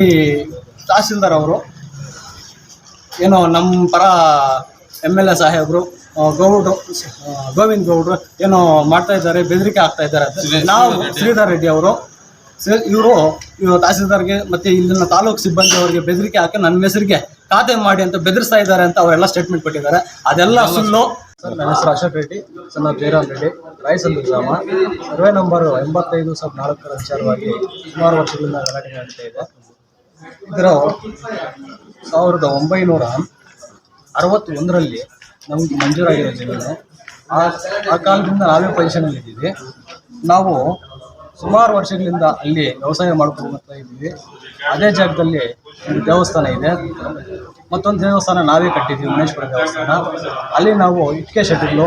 ಈ ತಹಸೀಲ್ದಾರ್ ಅವರು ಏನೋ ನಮ್ಮ ಪರ ಎಂ ಎಲ್ ಎ ಸಾಹೇಬರು ಗೌಡ್ರು ಗೋವಿಂದ್ ಗೌಡ್ರು ಏನೋ ಮಾಡ್ತಾ ಇದ್ದಾರೆ ಬೆದರಿಕೆ ಆಗ್ತಾ ಇದ್ದಾರೆ ಅಂತ. ನಾವು ಶ್ರೀಧರ್ ರೆಡ್ಡಿ. ಅವರು ಇವರು ಇವರು ತಹಸೀಲ್ದಾರ್ಗೆ ಮತ್ತೆ ಇಲ್ಲಿನ ತಾಲೂಕು ಸಿಬ್ಬಂದಿ ಅವರಿಗೆ ಬೆದರಿಕೆ ಹಾಕಿ ನನ್ನ ಹೆಸರಿಗೆ ಖಾತೆ ಮಾಡಿ ಅಂತ ಬೆದರಿಸ್ತಾ ಇದ್ದಾರೆ ಅಂತ ಅವರೆಲ್ಲ ಸ್ಟೇಟ್ಮೆಂಟ್ ಕೊಟ್ಟಿದ್ದಾರೆ. ಅದೆಲ್ಲ ಸುಳ್ಳು. ಸರ್ ನನ್ನ ಹೆಸರು ಅಶೋಕ್ ರೆಡ್ಡಿ. ಸಣ್ಣ ಜಯರಾಮ್ ರೆಡ್ಡಿ ರಾಯಸಂದ್ರ ಗ್ರಾಮ. ಸರ್ವೆ ನಂಬರ್ ಎಂಬತ್ತೈದು ಸಾವಿರದ ನಾಲ್ಕರ ವಿಚಾರವಾಗಿ ಸುಮಾರು ವರ್ಷಗಳಿಂದ ಗಲಾಟೆ ನಡೀತಾ ಇದೆ. ಇದರ ಸಾವಿರದ ಒಂಬೈನೂರ ಅರವತ್ತೊಂದರಲ್ಲಿ ನಮಗೆ ಮಂಜೂರಾಗಿರೋ ಜಮೀನು ಆ ಆ ಕಾಲದಿಂದ ನಾವೇ ಪೊಸಿಷನಲ್ಲಿ ಇದ್ದೀವಿ ನಾವು ಸುಮಾರು ವರ್ಷಗಳಿಂದ ಅಲ್ಲಿ ವ್ಯವಸಾಯ ಮಾಡ್ಕೊಂಡು ಇದ್ದೀವಿ. ಅದೇ ಜಾಗದಲ್ಲಿ ಒಂದು ದೇವಸ್ಥಾನ ಇದೆ. ಮತ್ತೊಂದು ದೇವಸ್ಥಾನ ನಾವೇ ಕಟ್ಟಿದ್ದೀವಿ ಮಹೇಶ್ವರ ದೇವಸ್ಥಾನ. ಅಲ್ಲಿ ನಾವು ಇಟ್ಟಿಗೆ ಶೆಡ್ಗಳು,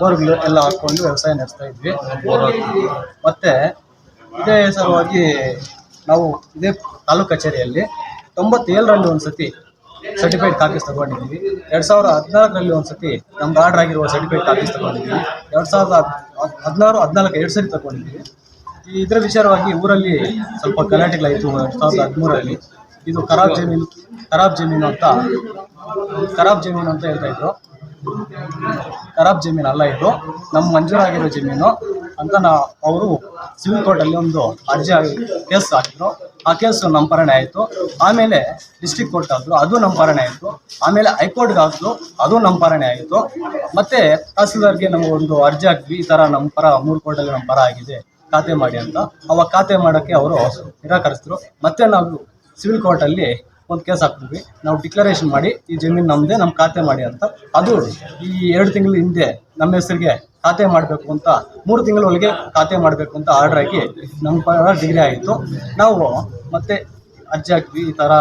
ಬೋರ್ಗಳು ಎಲ್ಲ ಹಾಕ್ಕೊಂಡು ವ್ಯವಸಾಯ ನಡೆಸ್ತಾ ಇದ್ವಿ. ಮತ್ತು ಇದೇ ಸಲುವಾಗಿ ನಾವು ಇದೇ ತಾಲೂಕು ಕಚೇರಿಯಲ್ಲಿ ತೊಂಬತ್ತೇಳರಲ್ಲಿ ಒಂದು ಸತಿ ಸರ್ಟಿಫೈಡ್ ಕಾಪೀಸ್ ತಗೊಂಡಿದ್ದೀವಿ. ಎರಡು ಸಾವಿರದ ಹದಿನಾಲ್ಕರಲ್ಲಿ ಒಂದು ಸತಿ ನಮ್ಗೆ ಆರ್ಡರ್ ಆಗಿರುವ ಸರ್ಟಿಫೈಡ್ ಕಾಪೀಸ್ ತಗೊಂಡಿದ್ದೀವಿ. ಎರಡು ಸಾವಿರದ ಹದ್- ಹದಿನಾರು, ಹದಿನಾಲ್ಕು ಎರಡು ಸರಿ ತಗೊಂಡಿದ್ದೀವಿ. ಇದರ ವಿಚಾರವಾಗಿ ಊರಲ್ಲಿ ಸ್ವಲ್ಪ ಗಲಾಟೆಗಳಾಯಿತು ಎರಡು ಸಾವಿರದ ಹದಿಮೂರರಲ್ಲಿ. ಇದು ಖರಾಬ್ ಜಮೀನು ಖರಾಬ್ ಜಮೀನು ಅಂತ ಖರಾಬ್ ಜಮೀನು ಅಂತ ಹೇಳ್ತಾ ಇದ್ರು. ಖರಾಬ್ ಜಮೀನು ಅಲ್ಲ ಇದು. ನಮ್ಮ ಮಂಜೂರಾಗಿರೋ ಜಮೀನು ಅಂತ ನಾ ಅವರು ಸಿವಿಲ್ ಕೋರ್ಟಲ್ಲಿ ಒಂದು ಅರ್ಜಿ ಕೇಸ್ ಹಾಕಿದ್ರು. ಆ ಕೇಸು ನಮ್ಮ ಪರಣೆ ಆಯಿತು. ಆಮೇಲೆ ಡಿಸ್ಟಿಕ್ ಕೋರ್ಟ್ ಹಾಕಿದ್ರು, ಅದು ನಂಪರಣೆ ಪರಣೆ ಆಯಿತು. ಆಮೇಲೆ ಹೈಕೋರ್ಟ್ಗೆ ಹಾಕಿದ್ರು, ಅದು ನಮ್ಮ ಪರಣೆ ಆಯಿತು. ಮತ್ತು ತಹಸೀಲ್ದಾರ್ಗೆ ನಾವು ಒಂದು ಅರ್ಜಿ ಹಾಕಿದ್ವಿ, ಈ ಥರ ನಮ್ಮ ಪರ, ಮೂರು ಕೋರ್ಟಲ್ಲಿ ನಮ್ಮ ಪರ ಆಗಿದೆ, ಖಾತೆ ಮಾಡಿ ಅಂತ. ಅವಾಗ ಖಾತೆ ಮಾಡೋಕ್ಕೆ ಅವರು ನಿರಾಕರಿಸಿದ್ರು. ಮತ್ತೆ ನಾವು ಸಿವಿಲ್ ಕೋರ್ಟಲ್ಲಿ ಒಂದು ಕೇಸ್ ಹಾಕ್ತೀವಿ ನಾವು ಡಿಕ್ಲರೇಷನ್ ಮಾಡಿ, ಈ ಜಮೀನು ನಮ್ಮದೇ ನಮ್ಮ ಖಾತೆ ಮಾಡಿ ಅಂತ. ಅದು ಈ ಎರಡು ತಿಂಗಳ ಹಿಂದೆ ನಮ್ಮ ಹೆಸರಿಗೆ ಖಾತೆ ಮಾಡಬೇಕು ಅಂತ, ಮೂರು ತಿಂಗಳ ಒಳಗೆ ಖಾತೆ ಮಾಡಬೇಕು ಅಂತ ಆರ್ಡರ್ ಆಗಿ ನಮ್ಮ ಪರ ಡಿಗ್ರಿ ಆಯಿತು ನಾವು ಮತ್ತೆ ಅರ್ಜಿ ಹಾಕಿದ್ವಿ, ಈ ಥರ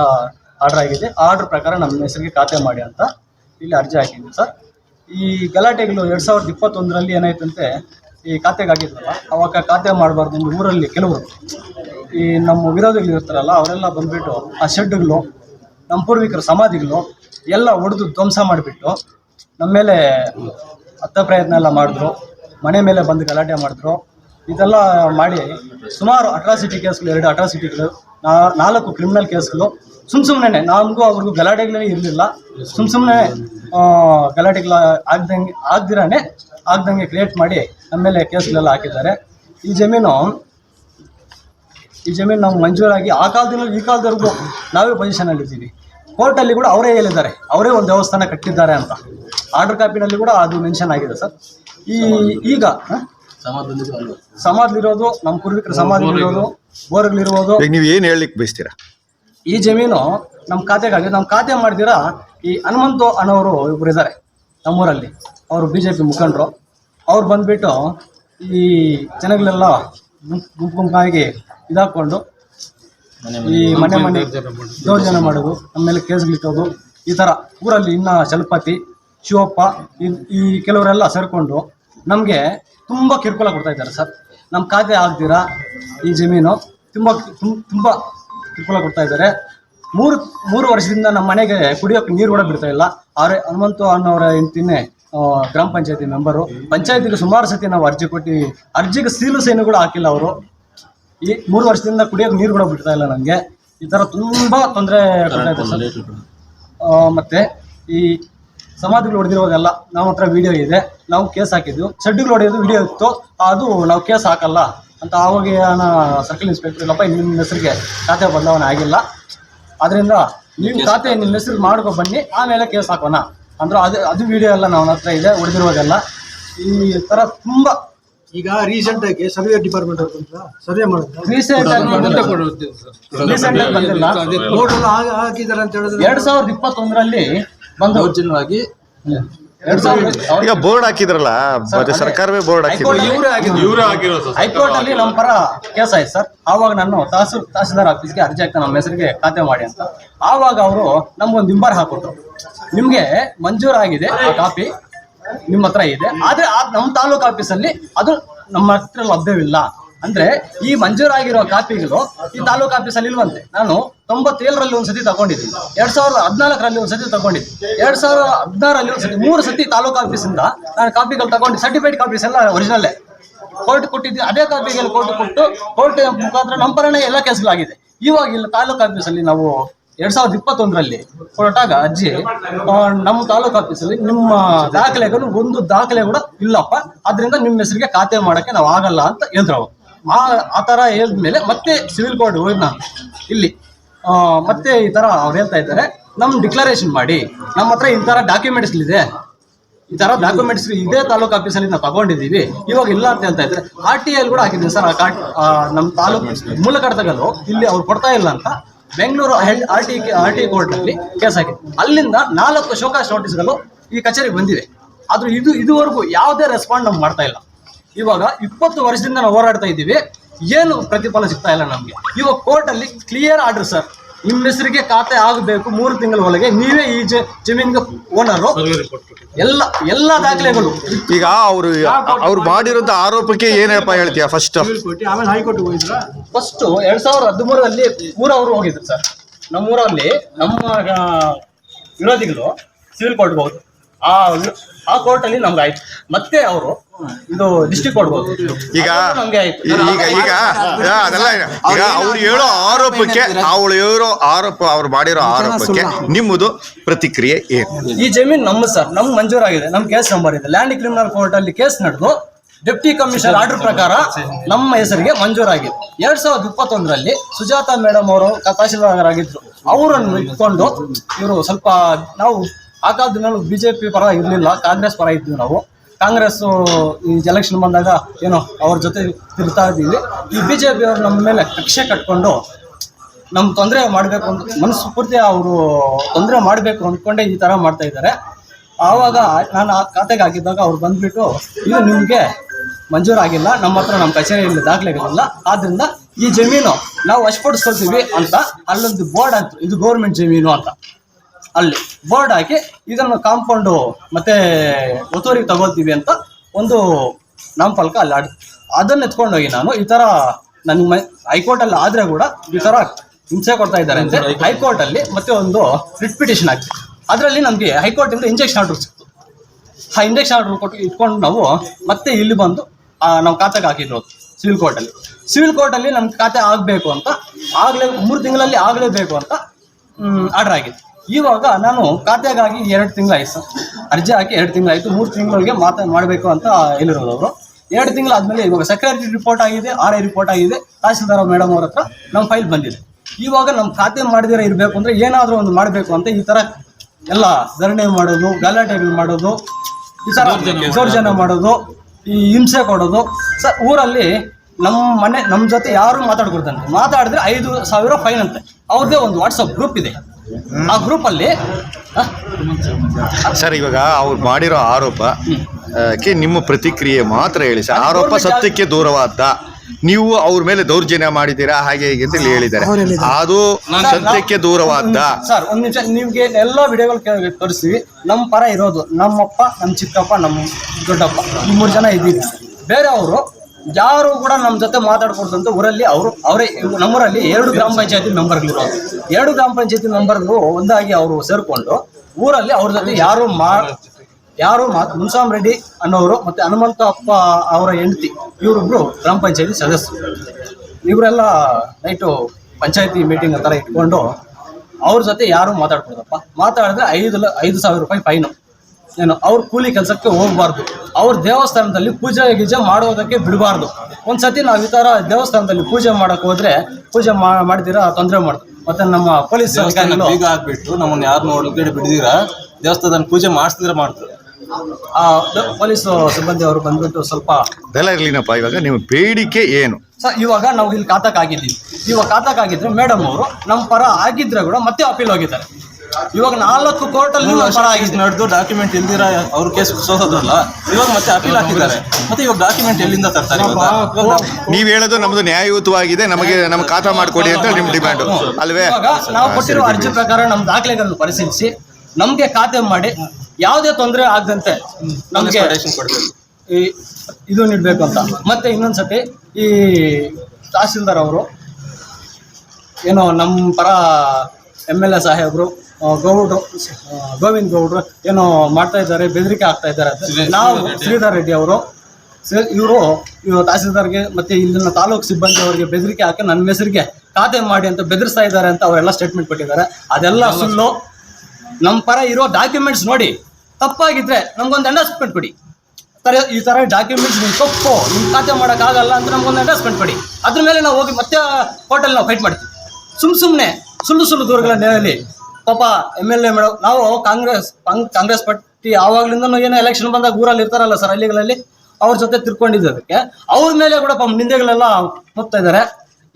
ಆರ್ಡರ್ ಆಗಿದೆ. ಆರ್ಡರ್ ಪ್ರಕಾರ ನಮ್ಮ ಹೆಸರಿಗೆ ಖಾತೆ ಮಾಡಿ ಅಂತ ಇಲ್ಲಿ ಅರ್ಜಿ ಹಾಕಿದ್ವಿ ಸರ್. ಈ ಗಲಾಟೆಗಳು ಎರಡು ಸಾವಿರದ ಇಪ್ಪತ್ತೊಂದರಲ್ಲಿ ಏನಾಯ್ತಂತೆ ಈ ಖಾತೆಗೆ ಆಗಿದ್ರಲ್ಲ ಅವಾಗ ಖಾತೆ ಮಾಡಬಾರ್ದು ಊರಲ್ಲಿ ಕೆಲವರು ಈ ನಮ್ಮ ವಿರೋಧಿಗಳು ಇರ್ತಾರಲ್ಲ, ಅವರೆಲ್ಲ ಬಂದುಬಿಟ್ಟು ಆ ಶೆಡ್ಗಳು ನಮ್ಮ ಪೂರ್ವಿಕರ ಸಮಾಧಿಗಳು ಎಲ್ಲ ಒಡೆದು ಧ್ವಂಸ ಮಾಡಿಬಿಟ್ಟು ನಮ್ಮ ಮೇಲೆ ಅತ್ತ ಪ್ರಯತ್ನ ಎಲ್ಲ ಮಾಡಿದ್ರು. ಮನೆ ಮೇಲೆ ಬಂದು ಗಲಾಟೆ ಮಾಡಿದ್ರು. ಇದೆಲ್ಲ ಮಾಡಿ ಸುಮಾರು ಅಟ್ರಾಸಿಟಿ ಕೇಸ್ಗಳು ಎರಡು ಅಟ್ರಾಸಿಟಿಗಳು ನಾಲ್ಕು ಕ್ರಿಮಿನಲ್ ಕೇಸ್ಗಳು ಸುಮ್ ಸುಮ್ಮನೆ ನಮಗೂ ಅವ್ರಿಗೂ ಗಲಾಟೆಗಳೇ ಇರಲಿಲ್ಲ. ಸುಮ್ ಸುಮ್ಮನೆ ಗಲಾಟೆಗಳ ಆಗ್ದಂಗೆ, ಆಗ್ದಿರಾನೆ ಆಗ್ದಂಗೆ ಕ್ರಿಯೇಟ್ ಮಾಡಿ ನಮ್ಮ ಮೇಲೆ ಕೇಸ್ಗಳೆಲ್ಲ ಹಾಕಿದ್ದಾರೆ. ಈ ಜಮೀನು ಈ ಜಮೀನು ನಾವು ಮಂಜೂರಾಗಿ ಆ ಕಾಲದಲ್ಲಿ ಈ ಕಾಲದವರೆಗೂ ನಾವೇ ಪೊಸಿಷನಲ್ಲಿ ಇದ್ದೀವಿ ಕೋರ್ಟಲ್ಲಿ ಕೂಡ ಅವರೇ ಹೇಳಿದ್ದಾರೆ. ಅವರೇ ಒಂದು ದೇವಸ್ಥಾನ ಕಟ್ಟಿದ್ದಾರೆ ಅಂತ. ಆರ್ಡರ್ ಕಾಪಿನಲ್ಲಿ ಕೂಡ ಅದು ಮೆನ್ಷನ್ ಆಗಿದೆ ಸರ್. ಈ ಈಗ? ಸಮಾಧಿಲಿರೋದು ನಮ್ಮ ಪೂರ್ವಿಕರ ಸಮಾಧಿಲಿರೋದು ಬೋರ್ಗಳಿರ್ಬೋದು. ಈಗ ನೀವು ಏನು ಹೇಳಲಿಕ್ಕೆ ಬಯಸ್ತೀರಾ? ಈ ಜಮೀನು ನಮ್ಮ ಖಾತೆಗಾಗಿ ನಮ್ಮ ಖಾತೆ ಮಾಡಿದಿರಾ ಈ ಹನುಮಂತು ಅನ್ನೋರು ಇಬ್ಬರು ಇದ್ದಾರೆ ನಮ್ಮೂರಲ್ಲಿ. ಅವರು ಬಿ ಜೆ ಪಿ ಮುಖಂಡರು. ಅವ್ರು ಬಂದ್ಬಿಟ್ಟು ಈ ಜನಗಳೆಲ್ಲ ಗುಂಪು ಗುಂಪಾಗಿ ಇದಾಕೊಂಡು ಈ ಮನೆ ಮನೆ ದೌರ್ಜನ್ಯ ಮಾಡೋದು ಆಮೇಲೆ ಮೇಲೆ ಕೇಸ್ಗಳಿಟ್ಟೋದು ಈ ಥರ ಊರಲ್ಲಿ ಇನ್ನ ಚಲಪತಿ ಶಿವಪ್ಪ ಈ- ಕೆಲವರೆಲ್ಲ ಸೇರಿಕೊಂಡು ನಮಗೆ ತುಂಬ ಕಿರುಕುಳ ಕೊಡ್ತಾ ಇದ್ದಾರೆ ಸರ್. ನಮ್ಮ ಖಾತೆ ಆಗ್ದಿರಾ ಈ ಜಮೀನು ತುಂಬ ತುಂಬ ಕಿರುಕುಳ ಕೊಡ್ತಾ ಇದ್ದಾರೆ. ಮೂರು ಮೂರು ವರ್ಷದಿಂದ ನಮ್ಮ ಮನೆಗೆ ಕುಡಿಯೋಕೆ ನೀರು ಕೂಡ ಬಿಡ್ತಾ ಇಲ್ಲ. ಆದ್ರೆ ಹನುಮಂತು ಅನ್ನೋರ ಹೆಂಡ್ತಿನೇ ಗ್ರಾಮ ಪಂಚಾಯತಿ ಮೆಂಬರು. ಪಂಚಾಯತಿಗೆ ಸುಮಾರು ಸತಿ ನಾವು ಅರ್ಜಿ ಕೊಟ್ಟು ಅರ್ಜಿಗೆ ಸೀಲು ಸೈನು ಕೂಡ ಹಾಕಿಲ್ಲ ಅವರು. ಈ ಮೂರು ವರ್ಷದಿಂದ ಕುಡಿಯೋಕೆ ನೀರು ಕೂಡ ಬಿಡ್ತಾ ಇಲ್ಲ ನನಗೆ ಈ ಥರ ತುಂಬ ತೊಂದರೆ ಕೊಡ್ತಾ ಇದೆ ಸರ್. ಆ, ಮತ್ತೆ ಈ ಸಮಾಧಿಗಳು ಹೊಡೆದಿರೋದೆಲ್ಲ ನಮ್ಮ ಹತ್ರ ವಿಡಿಯೋ ಇದೆ. ನಾವು ಕೇಸ್ ಹಾಕಿದ್ವಿ. ಶೆಡ್ಗಳು ಹೊಡೆಯೋದು ವಿಡಿಯೋ ಇತ್ತು. ಅದು ನಾವು ಕೇಸ್ ಹಾಕಲ್ಲ ಅಂತ ಆವಾಗ ನಾನು ಸರ್ಕಲ್ ಇನ್ಸ್ಪೆಕ್ಟರ್ ಇಲ್ಲಪ್ಪ ನಿಮ್ಮ ಹೆಸರಿಗೆ ಖಾತೆ ಬದಲಾವಣೆ ಆಗಿಲ್ಲ. ಆದ್ದರಿಂದ ನೀವು ಖಾತೆ ನಿಮ್ಮ ಹೆಸರು ಮಾಡ್ಕೊ ಬನ್ನಿ ಆಮೇಲೆ ಕೇಸ್ ಹಾಕೋಣ. ಅಂದ್ರೆ ಅದು ಅದು ವಿಡಿಯೋ ಎಲ್ಲ ನಾವು ಹತ್ರ ಇದೆ ಹೊಡೆದಿರೋದೆಲ್ಲ ಈ ಥರ ತುಂಬ ಈಗ ರೀಸೆಂಟ್ ಆಗಿ ಸರ್ವೆ ಡಿಪಾರ್ಟ್ಮೆಂಟ್ ಅವ್ರು ಬಂದ್ರ ಸರ್ವೆ ಮಾಡಿದ್ರ? ರೀಸೆಂಟ್ ರೀಸೆಂಟ್ ಆಗಿ ಬಂದಿಲ್ಲ. ಅಂತ ಹೇಳಿದ್ರೆ ಎರಡ್ ಸಾವಿರದ ಇಪ್ಪತ್ತೊಂದರಲ್ಲಿ ಬಂದು ದೌರ್ಜನ್ಯವಾಗಿ ಎರಡ್ ಈಗ ಬೋರ್ಡ್ ಹಾಕಿದ್ರಲ್ಲ ಮತ್ತೆ ಸರ್ಕಾರವೇ ಬೋರ್ಡ್ ಹಾಕಿದ್ರು. ಹೈಕೋರ್ಟ್ ಅಲ್ಲಿ ನಮ್ಮ ಪರ ಕೇಸ್ ಆಯ್ತು ಸರ್. ಆವಾಗ ನಾನು ತಹಸೀಲ್ ತಹಸೀಲ್ದಾರ್ ಆಫೀಸ್ಗೆ ಅರ್ಜಿ ಹಾಕ್ತಾ ನಮ್ಮ ಹೆಸರಿಗೆ ಖಾತೆ ಮಾಡಿ ಅಂತ. ಆವಾಗ ಅವರು ನಮ್ಗೊಂದು ಇಂಬಾರ್ ಹಾಕೊಟ್ರು. ನಿಮ್ಗೆ ಮಂಜೂರಾಗಿದೆ ಆ ಕಾಪಿ. ನಿಮ್ಮ ಹತ್ರ ಇದೆ. ಆದ್ರೆ ನಮ್ಮ ತಾಲೂಕು ಆಫೀಸಲ್ಲಿ ಅದು ನಮ್ಮ ಹತ್ರ ಲಭ್ಯವಿಲ್ಲ. ಅಂದ್ರೆ ಈ ಮಂಜೂರಾಗಿರೋ ಕಾಪಿಗಳು ಈ ತಾಲೂಕು ಆಫೀಸಲ್ಲಿ ಇಲ್ವಂತೆ. ನಾನು ತೊಂಬತ್ತೇಳರಲ್ಲಿ ಒಂದ್ಸತಿ ತಗೊಂಡಿದ್ದೀನಿ. ಎರಡ್ ಸಾವಿರದ ಹದಿನಾಲ್ಕರಲ್ಲಿ ಒಂದ್ಸತಿ ತಗೊಂಡಿದ್ದೀನಿ. ಎರಡ್ ಸಾವಿರದ ಹದಿನಾರಲ್ಲಿ ಒಂದ್ಸತಿ ಮೂರು ಸತಿ ತಾಲೂಕು ಆಫೀಸಿಂದ ನಾನು ಕಾಪಿಗಳು ತಗೊಂಡು ಸರ್ಟಿಫೈಡ್ ಕಾಪೀಸ್ ಎಲ್ಲ ಒರಿಜಿನಲ್ಲೇ ಕೋರ್ಟ್ ಕೊಟ್ಟಿದ್ದೀನಿ ಅದೇ ಕಾಪಿಗಳು ಕೋರ್ಟ್ ಕೊಟ್ಟು ಕೋರ್ಟ್ ಮುಖಾಂತರ ಪರನೇ ಎಲ್ಲ ಕೇಸ್ಗಳಾಗಿದೆ ಇವಾಗ ಇಲ್ಲಿ ತಾಲೂಕು ಆಫೀಸಲ್ಲಿ ನಾವು ಎರಡ್ ಸಾವಿರದ ಇಪ್ಪತ್ತೊಂದರಲ್ಲಿ ಹೊರಟಾಗ ಅಜ್ಜಿ ನಮ್ಮ ತಾಲೂಕು ಆಫೀಸಲ್ಲಿ ನಿಮ್ಮ ದಾಖಲೆಗಳು ಒಂದು ದಾಖಲೆ ಕೂಡ ಇಲ್ಲಪ್ಪ. ಅದರಿಂದ ನಿಮ್ಮ ಹೆಸರಿಗೆ ಖಾತೆ ಮಾಡಕ್ಕೆ ನಾವು ಆಗಲ್ಲ ಅಂತ ಹೇಳಿದ್ರು ಅವರು. ಆ ಥರ ಹೇಳಿದ್ಮೇಲೆ ಮತ್ತೆ ಸಿವಿಲ್ ಕೋರ್ಟ್ ಹೋಗಿ ಇಲ್ಲಿ ಮತ್ತೆ ಈ ಥರ ಅವ್ರು ಹೇಳ್ತಾ ಇದ್ದಾರೆ. ನಮ್ಮ ಡಿಕ್ಲರೇಷನ್ ಮಾಡಿ, ನಮ್ಮ ಹತ್ರ ಈ ಥರ ಡಾಕ್ಯುಮೆಂಟ್ಸ್ ಇದೆ ಈ ತರ ಡಾಕ್ಯುಮೆಂಟ್ಸ್ ಇದೇ ತಾಲೂಕು ಆಫೀಸಲ್ಲಿ ನಾವು ತಗೊಂಡಿದ್ದೀವಿ. ಇವಾಗ ಇಲ್ಲ ಅಂತ ಹೇಳ್ತಾ ಇದ್ದಾರೆ. ಆರ್ ಟಿ ಐ ಕೂಡ ಹಾಕಿದ್ದೀನಿ ಸರ್ ನಮ್ಮ ತಾಲೂಕು ಮೂಲ ಕಡತಗಳು ಇಲ್ಲಿ ಅವ್ರು ಕೊಡ್ತಾ ಇಲ್ಲ ಅಂತ. Bengaluru R T R T court ಅಲ್ಲಿ ಕೇಸ್ ಆಗಿದೆ. ಅಲ್ಲಿಂದ ನಾಲ್ಕು ಶೋಕಾಸ್ ನೋಟಿಸ್ಗಳು ಈ ಕಚೇರಿಗೆ ಬಂದಿವೆ. ಆದರೂ ಇದು ಇದುವರೆಗೂ ಯಾವುದೇ ರೆಸ್ಪಾಂಡ್ ನಮ್ಗೆ ಮಾಡ್ತಾ ಇಲ್ಲ. ಇವಾಗ ಇಪ್ಪತ್ತು ವರ್ಷದಿಂದ ನಾವು ಹೋರಾಡ್ತಾ ಇದ್ದೀವಿ. ಏನು ಪ್ರತಿಫಲ ಸಿಗ್ತಾ ಇಲ್ಲ ನಮಗೆ. ಇವಾಗ ಕೋರ್ಟ್ ಅಲ್ಲಿ ಕ್ಲಿಯರ್ ಆರ್ಡರ್ ಸರ್ ನಿಮ್ಮ ಹೆಸರಿಗೆ ಖಾತೆ ಆಗಬೇಕು ಮೂರು ತಿಂಗಳ ಒಳಗೆ. ನೀವೇ ಈ ಜಮೀನಿಗೆ ಓನರು ಎಲ್ಲ ಎಲ್ಲ ದಾಖಲೆಗಳು. ಈಗ ಅವರು ಅವ್ರು ಮಾಡಿರೋಂಥ ಆರೋಪಕ್ಕೆ ಏನಪ್ಪ ಹೇಳ್ತೀಯ ಫಸ್ಟ್ ಹೈಕೋರ್ಟ್ ಹೋಗಿದ್ರ? ಫಸ್ಟ್ ಎರಡ್ ಸಾವಿರದ ಹದಿಮೂರರಲ್ಲಿ ಊರವರು ಹೋಗಿದ್ರು ಸರ್. ನಮ್ಮೂರಲ್ಲಿ ನಮ್ಮ ವಿರೋಧಿಗಳು ಸಿವಿಲ್ ಕೋರ್ಟ್ಗೆ ಹೋದ್ರು. ಆ ಆ ಕೋರ್ಟ್ ಅಲ್ಲಿ ನಮ್ಗೆ ಆಯ್ತು. ಮತ್ತೆ ಅವರು ಇದು ಡಿಸ್ಟಿಕ್ ಕೊಡ್ಬೋದು ಈಗ ನಮ್ಗೆ ಆಯ್ತು. ಈಗ ಈಗ ಈಗ ಅದೆಲ್ಲ ಈಗ ಅವ್ರು ಹೇಳೋ ಆರೋಪಕ್ಕೆ ಅವಳು ಹೇಳೋ ಆರೋಪ ಅವ್ರು ಮಾಡಿರೋ ಆರೋಪಕ್ಕೆ ನಿಮ್ಮದು ಪ್ರತಿಕ್ರಿಯೆ ಏನು? ಈ ಜಮೀನ್ ನಮ್ಮ ಸರ್ ನಮ್ ಮಂಜೂರಾಗಿದೆ ನಮ್ ಕೇಸ್ ನಂಬರ್ ಇದೆ. ಲ್ಯಾಂಡ್ ಕ್ರಿಮಿನಲ್ ಕೋರ್ಟ್ ಅಲ್ಲಿ ಕೇಸ್ ನಡೆದು ಡೆಪ್ಟಿ ಕಮಿಷನರ್ ಆರ್ಡರ್ ಪ್ರಕಾರ ನಮ್ಮ ಹೆಸರಿಗೆ ಮಂಜೂರಾಗಿದೆ. ಎರಡ್ ಸಾವಿರದ ಇಪ್ಪತ್ತೊಂದರಲ್ಲಿ ಸುಜಾತ ಮೇಡಮ್ ಅವರು ತಹಶೀಲ್ದಾರ್ ಆಗಿದ್ರು. ಅವರನ್ನು ಇಟ್ಕೊಂಡು ಇವರು ಸ್ವಲ್ಪ ನಾವು ಆ ಕಾಲದ ಬಿಜೆಪಿ ಪರ ಇರಲಿಲ್ಲ, ಕಾಂಗ್ರೆಸ್ ಪರ ಇದ್ವಿ ನಾವು. ಕಾಂಗ್ರೆಸ್ ಈ ಎಲೆಕ್ಷನ್ ಬಂದಾಗ ಏನೋ ಅವ್ರ ಜೊತೆ ತಿರ್ತಾ ಇದ್ದೀವಿ. ಈ ಬಿಜೆಪಿ ಅವರು ನಮ್ಮ ಮೇಲೆ ಕಕ್ಷೆ ಕಟ್ಕೊಂಡು ನಮ್ಮ ತೊಂದರೆ ಮಾಡಬೇಕು ಅಂತ ಮನಸ್ಸು ಪೂರ್ತಿ ಅವರು ತೊಂದರೆ ಮಾಡಬೇಕು ಅಂದ್ಕೊಂಡೆ ಈ ಥರ ಮಾಡ್ತಾ ಇದ್ದಾರೆ. ಆವಾಗ ನಾನು ಆ ಖಾತೆಗೆ ಹಾಕಿದ್ದಾಗ ಅವ್ರು ಬಂದ್ಬಿಟ್ಟು, ಇದು ನಿಮಗೆ ಮಂಜೂರಾಗಿಲ್ಲ ನಮ್ಮ ಹತ್ರ ನಮ್ಮ ಕಚೇರಿಯಲ್ಲಿ ದಾಖಲೆಗಳಿಲ್ಲ ಆದ್ದರಿಂದ ಈ ಜಮೀನು ನಾವು ವಶಪಡಿಸ್ಕೊಳ್ತೀವಿ ಅಂತ ಅಲ್ಲೊಂದು ಬೋರ್ಡ್ ಅಂತ ಇದು ಗೌರ್ಮೆಂಟ್ ಜಮೀನು ಅಂತ. ಅಲ್ಲಿ ಬೋರ್ಡ್ ಹಾಕಿ ಇದನ್ನು ಕಾಂಪೌಂಡು ಮತ್ತೆ ಒತ್ತುವರಿಗೆ ತಗೊಳ್ತೀವಿ ಅಂತ ಒಂದು ನಾಮಫಲಕ ಅಲ್ಲಿ ಆಡ್, ಅದನ್ನ ಎತ್ಕೊಂಡೋಗಿ ನಾನು ಈ ಥರ ನನ್ನ ಮೈ ಹೈಕೋರ್ಟಲ್ಲಿ ಆದರೆ ಕೂಡ ಈ ಥರ ಹಿಂಸೆ ಕೊಡ್ತಾ ಇದ್ದಾರೆ ಅಂತ ಹೈಕೋರ್ಟಲ್ಲಿ ಮತ್ತೆ ಒಂದು ರಿಟ್ ಪಿಟಿಷನ್ ಹಾಕಿ. ಅದರಲ್ಲಿ ನಮಗೆ ಹೈಕೋರ್ಟಿಂದ ಇಂಜೆಕ್ಷನ್ ಆರ್ಡರ್ ಸಿಕ್ತು. ಆ ಇಂಜೆಕ್ಷನ್ ಆರ್ಡರ್ ಕೊಟ್ಟು ಇಟ್ಕೊಂಡು ನಾವು ಮತ್ತೆ ಇಲ್ಲಿ ಬಂದು ನಾವು ಖಾತೆಗೆ ಹಾಕಿದ್ರು ಸಿವಿಲ್ ಕೋರ್ಟಲ್ಲಿ ಸಿವಿಲ್ ಕೋರ್ಟಲ್ಲಿ ನಮ್ಗೆ ಖಾತೆ ಆಗಬೇಕು ಅಂತ, ಆಗಲೇ ಮೂರು ತಿಂಗಳಲ್ಲಿ ಆಗಲೇಬೇಕು ಅಂತ ಆರ್ಡರ್ ಆಗಿತ್ತು. ಇವಾಗ ನಾನು ಖಾತೆಗಾಗಿ ಎರಡು ತಿಂಗಳಾಯ್ತು ಸರ್. ಅರ್ಜಿ ಹಾಕಿ ಎರಡು ತಿಂಗಳಾಯ್ತು ಮೂರು ತಿಂಗಳಿಗೆ ಮಾತಾ ಮಾಡಬೇಕು ಅಂತ ಹೇಳಿರೋದು ಅವರು. ಎರಡು ತಿಂಗಳಾದ್ಮೇಲೆ ಇವಾಗ ಸೆಕ್ರೆಟರಿ ರಿಪೋರ್ಟ್ ಆಗಿದೆ ಆರ್ ಐ ರಿಪೋರ್ಟ್ ಆಗಿದೆ. ತಹಸೀಲ್ದಾರ್ ಮೇಡಮ್ ಅವ್ರ ಹತ್ರ ನಮ್ಮ ಫೈಲ್ ಬಂದಿದೆ. ಇವಾಗ ನಮ್ಮ ಖಾತೆ ಮಾಡಿದಿರ ಇರಬೇಕು ಅಂದರೆ ಏನಾದರೂ ಒಂದು ಮಾಡಬೇಕು ಅಂತ ಈ ಥರ ಎಲ್ಲ ಧರಣಿ ಮಾಡೋದು ಗಲಾಟೆಗಳು ಮಾಡೋದು ಈ ಥರ ವಿಸರ್ಜನೆ ಮಾಡೋದು. ಈ ಹಿಂಸೆ ಕೊಡೋದು. ಸರ್ ಊರಲ್ಲಿ ನಮ್ಮ ಮನೆ ನಮ್ಮ ಜೊತೆ ಯಾರು ಮಾತಾಡ್ಕೊಡ್ತಾನೆ ಮಾತಾಡಿದ್ರೆ ಐದು ಸಾವಿರ ಫೈನ್ ಅಂತೆ. ಅವ್ರದ್ದೇ ಒಂದು ವಾಟ್ಸಪ್ ಗ್ರೂಪ್ ಇದೆ. ಆ ಗ್ರೂಪಲ್ಲಿ ಸರ್ ಇವಾಗ ಅವ್ರು ಮಾಡಿರೋ ಆರೋಪ ಆ, ಕ್ಕೆ ನಿಮ್ಮ ಪ್ರತಿಕ್ರಿಯೆ ಮಾತ್ರ ಹೇಳಿ ಸರ್. ಆರೋಪ ಸತ್ಯಕ್ಕೆ ದೂರವಾದ ನೀವು ಅವ್ರ ಮೇಲೆ ದೌರ್ಜನ್ಯ ಮಾಡಿದ್ದೀರಾ ಹಾಗೆ ಹೀಗೆ ಅಂತ ಹೇಳಿ ಹೇಳಿದ್ದಾರೆ. ಅದು ಸತ್ಯಕ್ಕೆ ದೂರವಾದ. ಸರ್ ಒಂದು ನಿಮಿಷ ನಿಮ್ಗೆ ಎಲ್ಲ ವಿಡಿಯೋಗಳು ತೋರಿಸ್ತೀವಿ. ನಮ್ಮ ಪರ ಇರೋದು ನಮ್ಮಪ್ಪ ನಮ್ಮ ಚಿಕ್ಕಪ್ಪ ನಮ್ಮ ದೊಡ್ಡಪ್ಪ. ಈ ಮೂರು ಜನ ಇದ್ದೀವಿ. ಬೇರೆ ಅವರು ಯಾರು ಕೂಡ ನಮ್ಮ ಜೊತೆ ಮಾತಾಡ್ಕೊಡ್ತಂತ ಊರಲ್ಲಿ ಅವರು, ಅವರೇ, ನಮ್ಮೂರಲ್ಲಿ ಎರಡು ಗ್ರಾಮ ಪಂಚಾಯತಿ ಮೆಂಬರ್ಗಳು ಎರಡು ಗ್ರಾಮ ಪಂಚಾಯತಿ ಮೆಂಬರ್ಗಳು ಒಂದಾಗಿ ಅವರು ಸೇರಿಕೊಂಡು ಊರಲ್ಲಿ ಅವ್ರ ಜೊತೆ ಯಾರು ಮಾ, ಯಾರು ಮುನ್ಸಾಮ್ ರೆಡ್ಡಿ ಅನ್ನೋರು ಮತ್ತೆ ಹನುಮಂತ ಅಪ್ಪ ಅವರ ಹೆಂಡತಿ, ಇವರಿಬ್ರು ಗ್ರಾಮ ಪಂಚಾಯತಿ ಸದಸ್ಯರು. ಇವರೆಲ್ಲ ನೈಟು ಪಂಚಾಯತಿ ಮೀಟಿಂಗ್ ಥರ ಇಟ್ಕೊಂಡು ಅವ್ರ ಜೊತೆ ಯಾರು ಮಾತಾಡ್ಕೊಡೋದಪ್ಪ ಮಾತಾಡಿದ್ರೆ ಐದು ಐದು ಸಾವಿರ ರೂಪಾಯಿ ಫೈನು. ಏನು ಅವ್ರ ಕೂಲಿ ಕೆಲಸಕ್ಕೆ ಹೋಗಬಾರ್ದು. ಅವ್ರ ದೇವಸ್ಥಾನದಲ್ಲಿ ಪೂಜೆ ಗೀಜೆ ಮಾಡೋದಕ್ಕೆ ಬಿಡಬಾರ್ದು. ಒಂದ್ಸತಿ ನಾವು ಈ ಥರ ದೇವಸ್ಥಾನದಲ್ಲಿ ಪೂಜೆ ಮಾಡೋಕ್ಕೆ ಹೋದರೆ ಪೂಜೆ ಮಾಡಿದಿರಾ ಮಾಡ್ತೀರಾ ತೊಂದರೆ ಮಾಡ್ತೀವಿ ಮತ್ತೆ ನಮ್ಮ ಪೊಲೀಸ್ ಈಗ ಹಾಕ್ಬಿಟ್ಟು ನಮ್ಮನ್ನ ಯಾರು ಒಳಗಡೆ ಬಿಡಿದೀರಾ ದೇವಸ್ಥಾನದಲ್ಲಿ ಪೂಜೆ ಮಾಡಿಸಿದ್ರೆ ಮಾಡ್ತಾರೆ? ಆ ಪೊಲೀಸ್ ಸಿಬ್ಬಂದಿ ಅವರು ಬಂದ್ಬಿಟ್ಟು ಸ್ವಲ್ಪ ಬೆಲೆ ಇರಲಿಲ್ಲಪ್ಪ ಇವಾಗ ನೀವು ಬೇಡಿಕೆ ಏನು? ಸರ್ ಇವಾಗ ನಾವು ಇಲ್ಲಿ ಖಾತಕ್ಕಾಗಿದ್ದೀವಿ ಆಗಿದ್ದೀವಿ ಇವಾಗ ಖಾತಕ್ಕಾಗಿದ್ರೆ ಆಗಿದ್ರೆ ಮೇಡಮ್ ಅವರು ನಮ್ಮ ಪರ ಆಗಿದ್ರೆ ಕೂಡ ಮತ್ತೆ ಅಪೀಲ್ ಹೋಗಿದ್ದಾರೆ. ಇವಾಗ ನಾಲ್ಕು ಕೋರ್ಟಲ್ಲಿ ನೀವು ಪರ ಆಗಿದೆ ನಡೆದು ಡಾಕ್ಯುಮೆಂಟ್ ಇಲ್ದಿರ ಅವ್ರ ಕೇಸ್ ಸೋಸೋದ್ರಲ್ಲ ಇವಾಗ ಮತ್ತೆ ಅಪೀಲ್ ಹಾಕಿದ್ದಾರೆ. ಮತ್ತೆ ಇವಾಗ ಡಾಕ್ಯುಮೆಂಟ್ ಎಲ್ಲಿಂದ ತರ್ತಾರೆ ನೀವ್ ಹೇಳೋದು ನಮ್ದು ನ್ಯಾಯಯುತವಾಗಿದೆ ನಮಗೆ ನಮ್ಗೆ ಖಾತಾ ಮಾಡ್ಕೊಡಿ ಅಂತ ನಿಮ್ ಡಿಮ್ಯಾಂಡ್. ಅಲ್ವೇ? ನಾವು ಕೊಟ್ಟಿರುವ ಅರ್ಜಿ ಪ್ರಕಾರ ನಮ್ಮ ದಾಖಲೆಗಳನ್ನು ಪರಿಶೀಲಿಸಿ ನಮ್ಗೆ ಖಾತೆ ಮಾಡಿ ಯಾವುದೇ ತೊಂದರೆ ಆಗದಂತೆ ನಮ್ಗೆ ಈ ಇದು ನೀಡ್ಬೇಕು ಅಂತ. ಮತ್ತೆ ಇನ್ನೊಂದ್ಸತಿ ಈ ತಹಸೀಲ್ದಾರ್ ಅವರು ಏನೋ ನಮ್ಮ ಪರ ಎಂ ಎಲ್ ಎ ಸಾಹೇಬರು ಗೌಡ್ರು ಗೋವಿಂದ್ ಗೌಡ್ರು ಏನೋ ಮಾಡ್ತಾ ಇದ್ದಾರೆ ಬೆದರಿಕೆ ಆಗ್ತಾ ಇದ್ದಾರೆ. ನಾವು ಶ್ರೀಧರ್ ರೆಡ್ಡಿ ಅವರು ಇವರು ತಹಸೀಲ್ದಾರ್ಗೆ ಮತ್ತೆ ಇಲ್ಲಿನ ತಾಲೂಕು ಸಿಬ್ಬಂದಿ ಅವರಿಗೆ ಬೆದರಿಕೆ ಹಾಕಿ ನನ್ನ ಹೆಸರಿಗೆ ಖಾತೆ ಮಾಡಿ ಅಂತ ಬೆದರಿಸ್ತಾ ಇದ್ದಾರೆ ಅಂತ ಅವರೆಲ್ಲ ಸ್ಟೇಟ್ಮೆಂಟ್ ಕೊಟ್ಟಿದ್ದಾರೆ. ಅದೆಲ್ಲ ಸುಳ್ಳು. ನಮ್ಮ ಪರ ಇರೋ ಡಾಕ್ಯುಮೆಂಟ್ಸ್ ನೋಡಿ. ತಪ್ಪಾಗಿದ್ರೆ ನಮ್ಗೊಂದು ಅಂಡರ್ಸ್ಪೆಂಟ್ ಕೊಡಿ. ತರ ಈ ತರ ಡಾಕ್ಯುಮೆಂಟ್ಸ್ ನೀವು ತಪ್ಪು. ನಿಮ್ ಖಾತೆ ಮಾಡೋಕ್ಕಾಗಲ್ಲ ಅಂತ ನಮ್ಗೊಂದು ಅಂಡರ್ಸ್ಪೆಂಟ್ ಕೊಡಿ. ಅದ್ರ ಮೇಲೆ ನಾವು ಹೋಗಿ ಮತ್ತೆ ಹೋಟೆಲ್ ನಾವು ಫೈಟ್ ಮಾಡ್ತೀವಿ. ಸುಮ್ ಸುಮ್ಮನೆ ಸುಳ್ಳು ಸುಳ್ಳು ದೂರಗಳ ಹೇಳಿ ಪಾಪ ಎಂ ಎಲ್ ಎ ಮೇಡಮ್ ನಾವು ಕಾಂಗ್ರೆಸ್ ಕಾಂಗ್- ಕಾಂಗ್ರೆಸ್ ಪಟ್ಟಿ ಆವಾಗ್ಲಿಂದ ಏನೋ ಎಲೆಕ್ಷನ್ ಬಂದಾಗ ಊರಲ್ಲಿ ಇರ್ತಾರಲ್ಲ ಸರ್ ಹಳ್ಳಿಗಳಲ್ಲಿ ಅವ್ರ ಜೊತೆ ತಿರ್ಕೊಂಡಿದ್ದಕ್ಕೆ ಅವ್ರ ಮೇಲೆ ಕೂಡ ಪಾಪ ನಿಂದೆಗಳೆಲ್ಲ ಹೋಗ್ತಾ ಇದ್ದಾರೆ.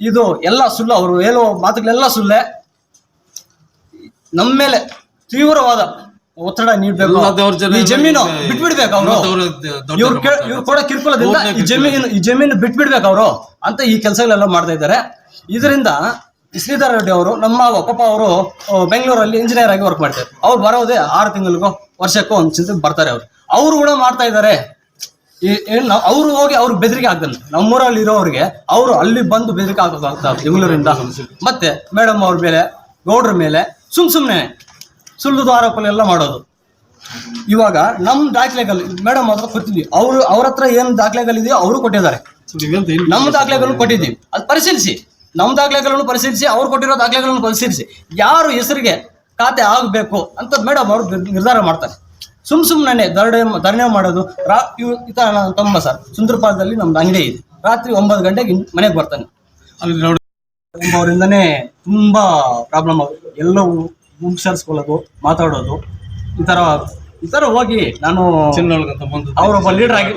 ಇದು ಎಲ್ಲ ಸುಳ್ಳು ಅವರು ಹೇಳೋ ಮಾತುಗಳೆಲ್ಲ ಸುಳ್ಳೆ. ನಮ್ಮ ಮೇಲೆ ತೀವ್ರವಾದ ಒತ್ತಡ ನೀಡಬೇಕು. ಈ ಜಮೀನು. ಬಿಟ್ಬಿಡ್ಬೇಕು ಅವರು. ಇವ್ರು ಕೊಡೋ ಈ ಜಮೀನು ಈ ಜಮೀನು ಬಿಟ್ಬಿಡ್ಬೇಕು ಅವರು ಅಂತ ಈ ಕೆಲಸಗಳೆಲ್ಲ ಮಾಡ್ತಾ ಇದ್ದಾರೆ. ಇದರಿಂದ ಶ್ರೀಧರ್ ರೆಡ್ಡಿ ಅವರು ನಮ್ಮ ಮಾವ ಪಾಪ ಅವರು ಬೆಂಗಳೂರಲ್ಲಿ ಇಂಜಿನಿಯರ್ ಆಗಿ ವರ್ಕ್ ಮಾಡ್ತಾರೆ ಅವ್ರು ಬರೋದೇ ಆರು ತಿಂಗಳಿಗೋ ವರ್ಷಕ್ಕೋ ಒಂದು ಚಿಂತೆ ಬರ್ತಾರೆ ಅವರು. ಅವರು ಕೂಡ ಮಾಡ್ತಾ ಇದ್ದಾರೆ ಅವರು ಹೋಗಿ ಅವ್ರು ಬೆದರಿಕೆ ಆಗ್ತಾನೆ ನಮ್ಮೂರಲ್ಲಿ ಇರೋರಿಗೆ ಅವರು ಅಲ್ಲಿ ಬಂದು ಬೆದರಿಕೆ ಹಾಕೋಕ್ಕಾಗ್ತಾ ಬೆಂಗಳೂರಿಂದ. ಮತ್ತೆ ಮೇಡಮ್ ಅವ್ರ ಮೇಲೆ ಗೌಡ್ರ ಮೇಲೆ ಸುಮ್ ಸುಮ್ಮನೆ ಸುಳ್ಳುದು ಆರೋಪಗಳೆಲ್ಲ ಮಾಡೋದು. ಇವಾಗ ನಮ್ ದಾಖಲೆಗಳು ಮೇಡಮ್ ಹತ್ರ ಕೊಟ್ಟಿದ್ವಿ. ಅವರು ಅವ್ರ ಹತ್ರ ಏನು ದಾಖಲೆಗಳಿದೆಯೋ ಅವರು ಕೊಟ್ಟಿದ್ದಾರೆ. ನಮ್ಮ ದಾಖಲೆಗಳನ್ನು ಕೊಟ್ಟಿದ್ದೀವಿ. ಅದು ಪರಿಶೀಲಿಸಿ. ನಮ್ಮ ದಾಖಲೆಗಳನ್ನು ಪರಿಶೀಲಿಸಿ ಅವ್ರು ಕೊಟ್ಟಿರೋ ದಾಖಲೆಗಳನ್ನು ಪರಿಶೀಲಿಸಿ. ಯಾರು ಹೆಸರಿಗೆ ಖಾತೆ ಆಗಬೇಕು ಅಂತ ಮೇಡಮ್ ಅವರು ನಿರ್ಧಾರ ಮಾಡ್ತಾರೆ. ಸುಮ್ ಸುಮ್ಮನೆ ಧರಣೆ ಧರಣೆ ಮಾಡೋದು ರಾ ಇವ್ ಈತ ತಮ್ಮ ಸರ್ ಸುಂದರಪಾಲದಲ್ಲಿ ನಮ್ದು ಅಂಗಡಿ ಇದೆ. ರಾತ್ರಿ ಒಂಬತ್ತು ಗಂಟೆಗೆ ಮನೆಗೆ ಬರ್ತಾನೆ. ಅಲ್ಲಿ ನೋಡಿ ಅವರಿಂದನೇ ತುಂಬಾ ಪ್ರಾಬ್ಲಮ್ ಆಗುತ್ತೆ. ಎಲ್ಲವೂ ಗುಂಪ್ಸರ್ಸ್ಕೊಳ್ಳೋದು ಮಾತಾಡೋದು ಈ ಥರ ಈ ಥರ ಹೋಗಿ ನಾನು ಅವರೊಬ್ಬ ಲೀಡರ್ ಆಗಿ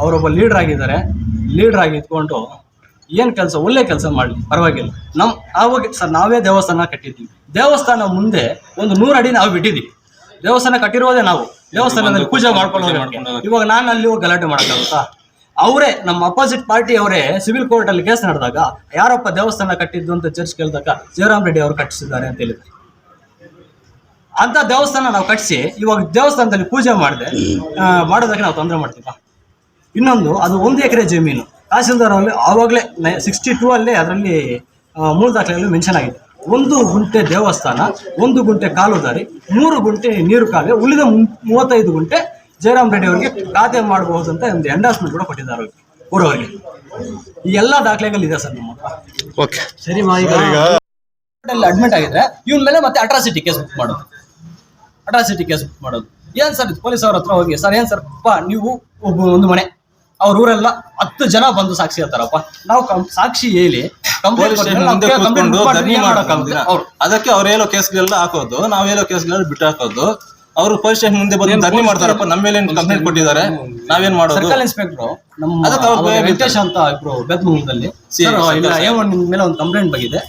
ಅವರೊಬ್ಬ ಲೀಡರ್ ಆಗಿದ್ದಾರೆ. ಲೀಡರ್ ಆಗಿ ಇದ್ಕೊಂಡು ಏನ್ ಕೆಲಸ? ಒಳ್ಳೆ ಕೆಲಸ ಮಾಡಲಿ. ಪರವಾಗಿಲ್ಲ. ನಮ್ ಆವಾಗ ಸರ್ ನಾವೇ ದೇವಸ್ಥಾನ ಕಟ್ಟಿದ್ದೀವಿ. ದೇವಸ್ಥಾನ ಮುಂದೆ ಒಂದು ನೂರು ಅಡಿ ನಾವು ಬಿಟ್ಟಿದ್ದೀವಿ. ದೇವಸ್ಥಾನ ಕಟ್ಟಿರೋದೇ ನಾವು. ದೇವಸ್ಥಾನದಲ್ಲಿ ಪೂಜೆ ಮಾಡ್ಕೊಳ್ಳೋದು ಇವಾಗ ನಾನು ಅಲ್ಲಿ ಹೋಗಿ ಗಲಾಟೆ ಮಾಡೋಕ್ಕಾಗುತ್ತಾ? ಅವರೇ ನಮ್ಮ ಅಪೋಸಿಟ್ ಪಾರ್ಟಿ ಅವರೇ ಸಿವಿಲ್ ಕೋರ್ಟ್ ಅಲ್ಲಿ ಕೇಸ್ ನಡೆದಾಗ ಯಾರಪ್ಪ ದೇವಸ್ಥಾನ ಕಟ್ಟಿದ್ದು ಅಂತ ಚರ್ಚ್ ಕೇಳಿದಾಗ ಜಯರಾಮ್ ರೆಡ್ಡಿ ಅವರು ಕಟ್ಟಿಸಿದ್ದಾರೆ ಅಂತ ಹೇಳಿದ್ರು. ಅಂತ ದೇವಸ್ಥಾನ ನಾವು ಕಟ್ಟಿಸಿ ಇವಾಗ ದೇವಸ್ಥಾನದಲ್ಲಿ ಪೂಜೆ ಮಾಡಿದೆ ಮಾಡೋದಕ್ಕೆ ನಾವು ತೊಂದರೆ ಮಾಡ್ತೀವ. ಇನ್ನೊಂದು ಅದು ಒಂದು ಎಕರೆ ಜಮೀನು. ತಹಸೀಲ್ದಾರ್ ಅಲ್ಲಿ ಆವಾಗಲೇ ಸಿಕ್ಸ್ಟಿ ಟೂ ಅಲ್ಲೇ ಅದರಲ್ಲಿ ಮೂರು ದಾಖಲೆಯಲ್ಲಿ ಮೆನ್ಷನ್ ಆಗಿದೆ. ಒಂದು ಗುಂಟೆ ದೇವಸ್ಥಾನ ಒಂದು ಗುಂಟೆ ಕಾಲುದಾರಿ ಮೂರು ಗುಂಟೆ ನೀರು ಕಾಲುವೆ ಉಳಿದ ಮೂವತ್ತೈದು ಗುಂಟೆ ಜಯರಾಮ್ ರೆಡ್ಡಿ ಅವರಿಗೆ ಖಾತೆ ಮಾಡಬಹುದು ಅಂತ ಒಂದು ಎಂಡಾಸ್ಮೆಂಟ್ ಕೂಡ ಕೊಟ್ಟಿದ್ದಾರೆ ಊರವರಿಗೆ. ಈ ಎಲ್ಲ ದಾಖಲೆಗಳಿದೆ ಸರ್ ನಮ್ಮ ಓಕೆ. ಸರಿ ಅಡ್ಮಿಟ್ ಆಗಿದ್ರೆ ಇವನ್ ಮೇಲೆ ಮತ್ತೆ ಅಟ್ರಾಸಿಟಿ ಕೇಸ್ ಬುಕ್ ಮಾಡೋದು. ಅಟ್ರಾಸಿಟಿ ಕೇಸ್ ಬುಕ್ ಮಾಡೋದು. ಏನ್ ಸರ್ ಪೊಲೀಸ್ ಅವ್ರ ಹತ್ರ ಹೋಗಿ ಸರ್ ಏನ್ ಸರ್? ಪಾ ನೀವು ಒಬ್ಬ ಒಂದು ಮನೆ. ಅವ್ರ ಊರೆಲ್ಲ ಹತ್ತು ಜನ ಬಂದು ಸಾಕ್ಷಿ ಹೇಳ್ತಾರಪ್ಪ. ನಾವು ಕಂ- ಸಾಕ್ಷಿ ಹೇಳಿ ಏನ್ ಅದಕ್ಕೆ ಅವ್ರು ಹೇಳೋ ಕೇಸ್ಗಳೆಲ್ಲ ಹಾಕೋದು ನಾವ್ ಹೇಳೋ ಕೇಸ್ಗಳೆಲ್ಲ ಬಿಟ್ಟು ಹಾಕೋದು. ಅವರು ಪೊಲೀಸ್ ಸ್ಟೇಷನ್ ಮುಂದೆ ಬಂದು ಧರಣಿ ಮಾಡ್ತಾರಪ್ಪ ನಮ್ಮ ಮೇಲೆ ಕಂಪ್ಲೇಂಟ್ ಕೊಟ್ಟಿದ್ದಾರೆ? ನಾವೇನ್ ಮಾಡೋದು? ಸರ್ಕಲ್ ಇನ್ಸ್ಪೆಕ್ಟರ್ ನಮ್ಮ ವೆಂಕಟೇಶ್ ಅಂತ ಇಬ್ರು. ನಿಮ್ ಮೇಲೆ ಒಂದು ಕಂಪ್ಲೇಂಟ್ ಬಂದಿದೆ.